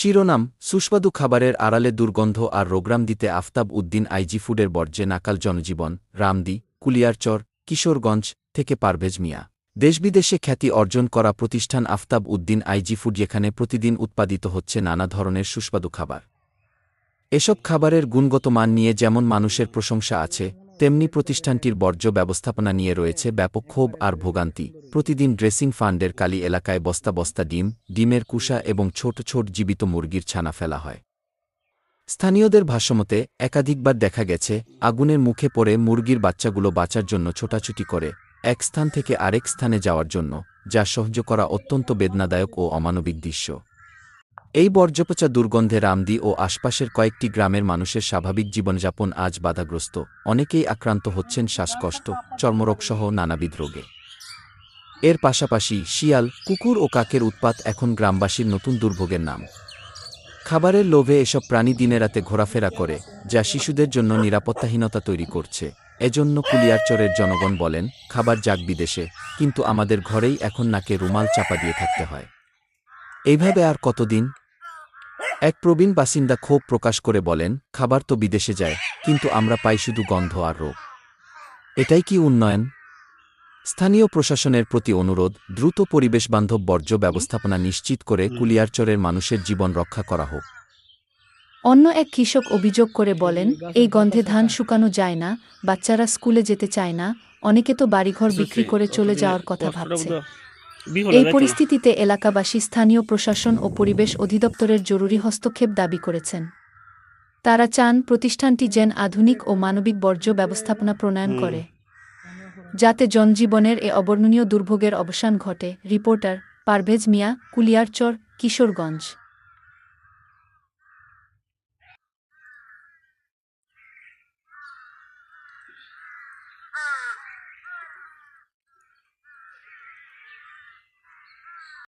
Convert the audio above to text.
শিরোনাম, সুস্বাদু খাবারের আড়ালে দুর্গন্ধ আর রোগ্রাম দিতে আফতাব উদ্দিন আইজি ফুডের বর্জ্যে নাকাল জনজীবন, রামদি, কুলিয়ারচর, কিশোরগঞ্জ থেকে পারভেজ মিয়া। দেশবিদেশে খ্যাতি অর্জন করা প্রতিষ্ঠান আফতাব উদ্দিন আইজি ফুড যেখানে প্রতিদিন উৎপাদিত হচ্ছে নানা ধরনের সুস্বাদু খাবার। এসব খাবারের গুণগত মান নিয়ে যেমন মানুষের প্রশংসা আছে, তেমনি প্রতিষ্ঠানটির বর্জ্য ব্যবস্থাপনা নিয়ে রয়েছে ব্যাপক ক্ষোভ আর ভোগান্তি। প্রতিদিন ড্রেসিং ফান্ডের কালি এলাকায় বস্তা বস্তা ডিম, ডিমের কুষা এবং ছোট ছোট জীবিত মুরগির ছানা ফেলা হয়। স্থানীয়দের ভাষ্যমতে, একাধিকবার দেখা গেছে, আগুনের মুখে পড়ে মুরগির বাচ্চাগুলো বাঁচার জন্য ছোটাছুটি করে, এক স্থান থেকে আরেক স্থানে যাওয়ার জন্য, যা সহ্য করা অত্যন্ত বেদনাদায়ক ও অমানবিক দৃশ্য। এই বর্জ্যপচা দুর্গন্ধে রামদি ও আশপাশের কয়েকটি গ্রামের মানুষের স্বাভাবিক জীবনযাপন আজ বাধাগ্রস্ত, অনেকেই আক্রান্ত হচ্ছেন শ্বাসকষ্ট, চর্মরোগসহ নানাবিধ রোগে। এর পাশাপাশি শিয়াল, কুকুর ও কাকের উৎপাত এখন গ্রামবাসীর নতুন দুর্ভোগের নাম। খাবারের লোভে এসব প্রাণী দিনে রাতে ঘোরাফেরা করে, যা শিশুদের জন্য নিরাপত্তাহীনতা তৈরি করছে। এজন্য কুলিয়ারচরের জনগণ বলেন, খাবার যাক বিদেশে, কিন্তু আমাদের ঘরেই এখন নাকে রুমাল চাপা দিয়ে থাকতে হয়। এইভাবে আর কতদিন? এক প্রবীণ বাসিন্দা ক্ষোভ প্রকাশ করে বলেন, খাবার তো বিদেশে যায়, কিন্তু আমরা পাই শুধু গন্ধ আর রোগ। এটাই কি উন্নয়ন? স্থানীয় প্রশাসনের প্রতি অনুরোধ দ্রুত পরিবেশবান্ধব বর্জ্য ব্যবস্থাপনা নিশ্চিত করে কুলিয়ারচরের মানুষের জীবন রক্ষা করা হোক। অন্য এক কৃষক অভিযোগ করে বলেন এই গন্ধে ধান শুকানো যায় না বাচ্চারা স্কুলে যেতে চায় না অনেকে তো বাড়িঘর বিক্রি করে চলে যাওয়ার কথা ভাবছে। এই পরিস্থিতিতে এলাকাবাসী স্থানীয় প্রশাসন ও পরিবেশ অধিদপ্তরের জরুরি হস্তক্ষেপ দাবি করেছেন। তারা চান প্রতিষ্ঠানটি যেন আধুনিক ও মানবিক বর্জ্য ব্যবস্থাপনা প্রণয়ন করে। যাতে জনজীবনের এ অবর্ণনীয় দুর্ভোগের অবসান ঘটে। রিপোর্টার পারভেজ মিয়া কুলিয়ারচর কিশোরগঞ্জ।